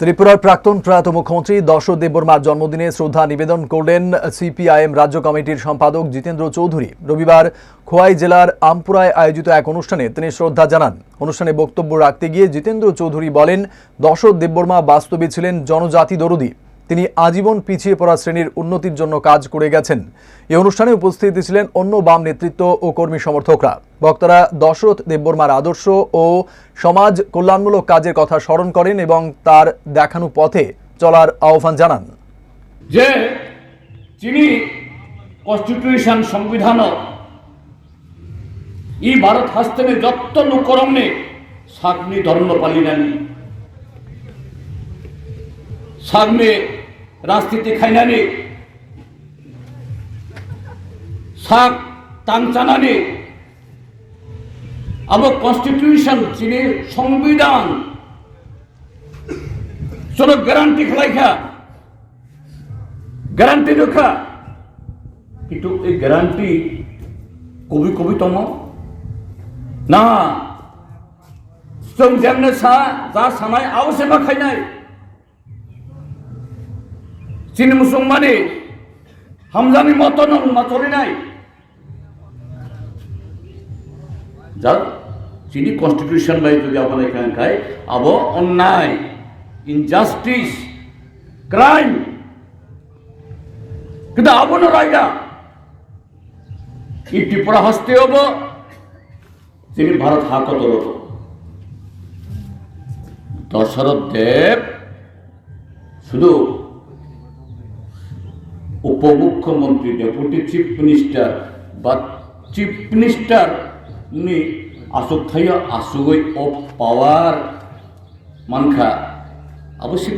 ত্রিপুরার প্রাক্তন প্রয়াত মুখ্যমন্ত্রী দর্শক দেববর্মার জন্মদিনে শ্রদ্ধা নিবেদন করলেন সিপিআইএম রাজ্য কমিটির সম্পাদক জিতেন্দ্র চৌধুরী। রবিবার খোয়াই জেলার আমপুরায় আয়োজিত এক অনুষ্ঠানে তিনি শ্রদ্ধা জানান। অনুষ্ঠানে বক্তব্য রাখতে গিয়ে জিতেন্দ্র চৌধুরী বলেন দর্শক দেববর্মা বাস্তবে ছিলেন জনজাতি দরদি। তিনি আজীবন পিছিয়ে পড়া শ্রেণির উন্নতির জন্য কাজ করে গেছেন। এ অনুষ্ঠানে উপস্থিত ছিলেন অন্য বাম নেতৃত্ব ও কর্মী সমর্থকরা। বক্তারা দশরথ দেববর্মার আদর্শ ও সমাজ কল্যাণমূলক কাজের কথা স্মরণ করেন এবং তার দেখানো পথে চলার আহ্বান জানান। যে তিনি কনস্টিটিউশন সংবিধান ই ভারত হস্তনে যত সাগ্নি ধর্ম পালিনানি। সামনে রাজনীতি খাইনানি, শাক তাংচানানি আবার কনস্টিটিউশন যিনি সংবিধান, চলো গ্যারান্টি খেলাইখা গ্যারান্টি রেখা কিন্তু এই গ্যারান্টি কবি কবিতম? না। যেমনে সা যা সানায় আও সেবা খাই নাই। তিনি মুসলমানে হামজানি মতন মাতলি নাই। যার তিনি কনস্টিটিউশন বাই যদি আমার এখানে খাই আব অন্যায় ইনজাস্টিস ক্রাইম কিন্তু আবন রায়টা এই টিপড়া হস্তে হব? তিনি ভারত হাকত দশরথ দেব শুধু উপমুখ্যমন্ত্রী ডেপুটি চিফ মিনিস্টার বা চিফ মিনিস্টার উনি আসুকাইয় আসুগৈ অফ পাওয়ার মানখা। অবশ্যই